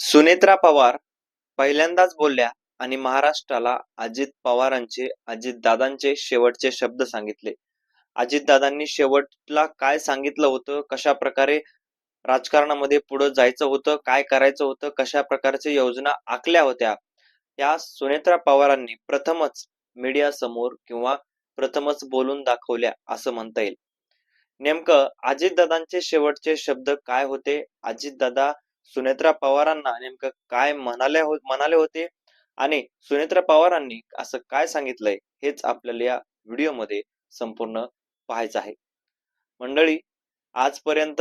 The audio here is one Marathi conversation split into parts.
सुनेत्रा पवार पहिल्यांदाच बोलल्या आणि महाराष्ट्राला अजित पवारांचे अजितदादांचे शेवटचे शब्द सांगितले. अजितदादांनी शेवटला काय सांगितलं होतं? कशा प्रकारे राजकारणामध्ये पुढे जायचं होतं? काय करायचं होतं? कशा प्रकारच्या योजना आखल्या होत्या? या सुनेत्रा पवारांनी प्रथमच मीडिया समोर किंवा प्रथमच बोलून दाखवल्या असं म्हणता येईल. नेमकं अजितदादांचे शेवटचे शब्द काय होते? अजितदादा सुनेत्रा पवारांना नेमकं काय म्हणाले हो म्हणाले होते? आणि सुनेत्रा पवारांनी असं काय सांगितलंय? हेच आपल्याला या व्हिडिओमध्ये संपूर्ण पाहायचं आहे. मंडळी आजपर्यंत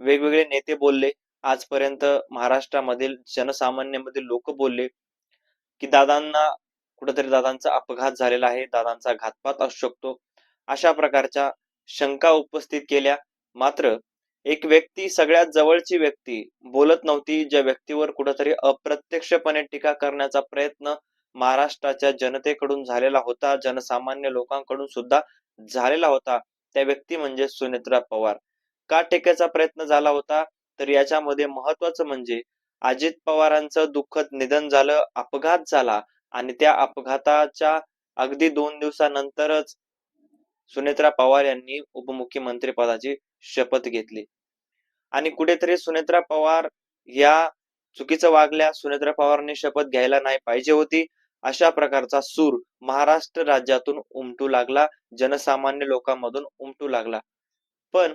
वेगवेगळे नेते बोलले. आजपर्यंत महाराष्ट्रामधील जनसामान्यमधील लोक बोलले की दादांना कुठेतरी दादांचा अपघात झालेला आहे दादांचा घातपात असू शकतो. अशा प्रकारच्या शंका उपस्थित केल्या. मात्र एक व्यक्ती सगळ्यात जवळची व्यक्ती बोलत नव्हती ज्या व्यक्तीवर कुठेतरी अप्रत्यक्षपणे टीका करण्याचा प्रयत्न महाराष्ट्राच्या जनतेकडून झालेला होता जनसामान्य लोकांकडून सुद्धा झालेला होता त्या व्यक्ती म्हणजे सुनेत्रा पवार. का टेक्याचा प्रयत्न झाला होता? तर याच्यामध्ये महत्वाचं म्हणजे अजित पवारांचं दुःखद निधन झालं अपघात झाला आणि त्या अपघाताच्या अगदी दोन दिवसानंतरच सुनेत्रा पवार यांनी उपमुख्यमंत्री पदाची शपथ घेतली. आणि कुठेतरी सुनेत्रा पवार या चुकीचं वागल्या सुनेत्रा पवारांनी शपथ घ्यायला नाही पाहिजे होती. अशा प्रकारचा सूर महाराष्ट्र राज्यातून उमटू लागला. जनसामान्य लोकांमधून उमटू लागला. पण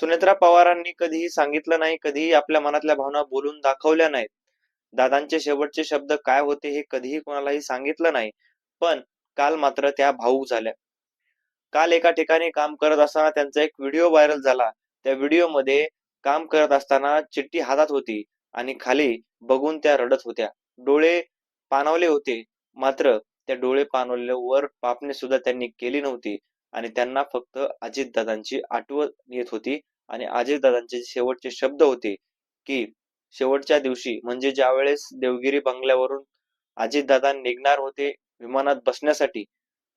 सुनेत्रा पवारांनी कधीही सांगितलं नाही कधीही आपल्या मनातल्या भावना बोलून दाखवल्या नाहीत. दादांचे शेवटचे शब्द काय होते हे कधीही कोणालाही सांगितलं नाही. पण काल मात्र त्या भाऊक झाल्या. काल एका ठिकाणी काम करत असताना त्यांचा एक व्हिडिओ व्हायरल झाला. त्या व्हिडिओमध्ये काम करत असताना चिठ्ठी हातात होती आणि खाली बघून त्या रडत होत्या. डोळे पाणावले होते मात्र त्या डोळे पाणवल्यावर पापणे सुद्धा त्यांनी केली नव्हती आणि त्यांना फक्त अजितदादांची आठवण येत होती आणि अजितदादांचे शेवटचे शब्द होते की शेवटच्या दिवशी म्हणजे ज्या वेळेस देवगिरी बंगल्यावरून अजितदादा निघणार होते विमानात बसण्यासाठी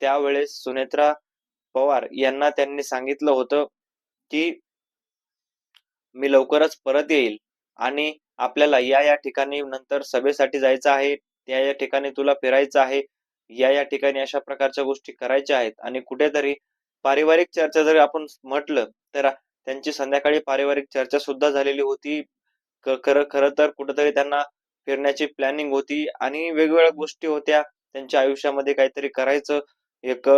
त्यावेळेस सुनेत्रा पवार यांना त्यांनी सांगितलं होतं की मी लवकरच परत येईल आणि आपल्याला या या ठिकाणी नंतर सभेसाठी जायचं आहे या या ठिकाणी तुला फिरायचं आहे या या ठिकाणी अशा प्रकारच्या गोष्टी करायच्या आहेत आणि कुठेतरी पारिवारिक चर्चा जर आपण म्हटलं तर त्यांची संध्याकाळी पारिवारिक चर्चा सुद्धा झालेली होती. खरं खरं तर कुठेतरी त्यांना फिरण्याची प्लॅनिंग होती आणि वेगवेगळ्या गोष्टी होत्या. त्यांच्या आयुष्यामध्ये काहीतरी करायचं एक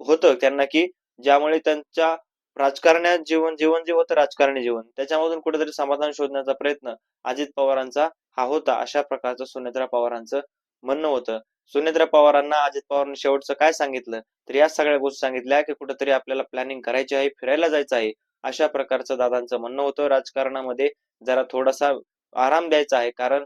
होतं त्यांना की ज्यामुळे त्यांच्या राजकारण्यात जीवन जीवन जे होतं राजकारणी जीवन. त्याच्यामधून कुठेतरी समाधान शोधण्याचा प्रयत्न अजित पवारांचा हा होता. अशा प्रकारचं सुनेत्रा पवारांचं म्हणणं होतं. सुनेत्रा पवारांना अजित पवारांनी शेवटचं काय सांगितलं? तर या सगळ्या गोष्टी सांगितल्या की कुठेतरी आपल्याला प्लॅनिंग करायची आहे फिरायला जायचं आहे. अशा प्रकारचं दादांचं म्हणणं होतं. राजकारणामध्ये जरा थोडासा आराम द्यायचा आहे. कारण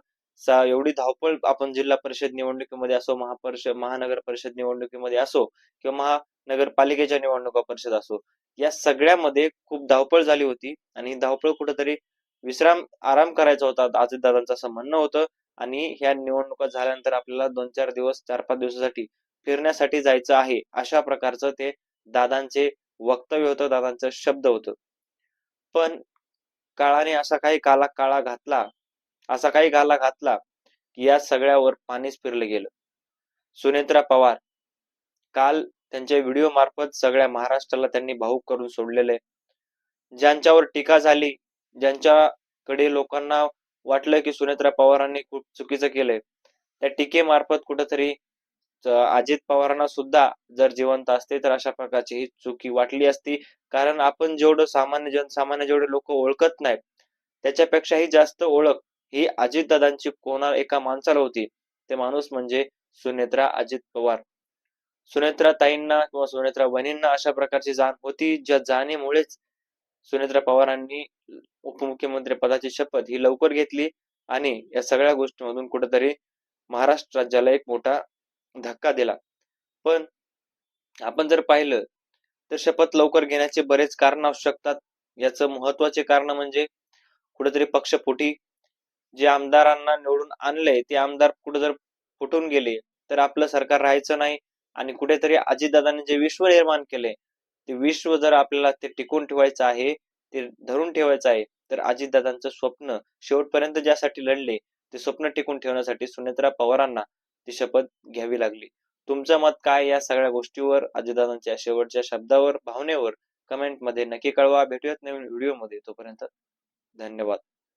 एवढी धावपळ आपण जिल्हा परिषद निवडणुकीमध्ये असो महापरिषद महानगर परिषद निवडणुकीमध्ये असो किंवा महानगरपालिकेच्या निवडणुका परिषद असो या सगळ्यामध्ये खूप धावपळ झाली होती आणि धावपळ कुठेतरी विश्राम आराम करायचा होता. अजितदादांचं असं म्हणणं होतं. आणि ह्या निवडणुका झाल्यानंतर आपल्याला दोन चार दिवस चार पाच दिवसासाठी फिरण्यासाठी जायचं आहे अशा प्रकारचं ते दादांचे वक्तव्य होतं दादांचं शब्द होतं. पण काळाने असा काही काला काळा घातला असा काही गाला घातला की या सगळ्यावर पाणीच फिरलं गेलं. सुनेत्रा पवार काल त्यांच्या व्हिडिओ मार्फत सगळ्या महाराष्ट्राला त्यांनी भाऊक करून सोडलेले. ज्यांच्यावर टीका झाली ज्यांच्याकडे लोकांना वाटलं की सुनेत्रा पवारांनी खूप चुकीचं केलंय त्या टीकेमार्फत कुठंतरी अजित पवारांना सुद्धा जर जिवंत असते तर अशा प्रकारची ही चुकी वाटली असती. कारण आपण जेवढं सामान्य जनसामान्य जेवढे लोक ओळखत नाहीत त्याच्यापेक्षाही जास्त ओळख ही अजितदादांची कोणा एका माणसाला होती. ते माणूस म्हणजे सुनेत्रा अजित पवार. सुनेत्रा ताईंना किंवा सुनेत्रा वहिनींना अशा प्रकारची जाण होती. ज्या जाणीमुळेच सुनेत्रा पवारांनी उपमुख्यमंत्री पदाची शपथ ही लवकर घेतली आणि या सगळ्या गोष्टीमधून कुठेतरी महाराष्ट्र राज्याला एक मोठा धक्का दिला. पण आपण जर पाहिलं तर शपथ लवकर घेण्याचे बरेच कारण असू शकतात याचं महत्त्वाचे कारण म्हणजे कुठेतरी पक्षफुटी जे आमदारांना निवडून आणले ते आमदार कुठे जर फुटून गेले तर आपलं सरकार राहायचं नाही. आणि कुठेतरी अजितदादांनी जे विश्व निर्माण केले ते विश्व जर आपल्याला ते टिकून ठेवायचं आहे ते धरून ठेवायचं आहे तर अजितदादांचं स्वप्न शेवटपर्यंत ज्यासाठी लढले ते स्वप्न टिकून ठेवण्यासाठी सुनेत्रा पवारांना ती शपथ घ्यावी लागली. तुमचं मत काय या सगळ्या गोष्टीवर अजितदादांच्या शेवटच्या शब्दावर भावनेवर? कमेंटमध्ये नक्की कळवा. भेटूयात नवीन व्हिडिओमध्ये. तोपर्यंत धन्यवाद.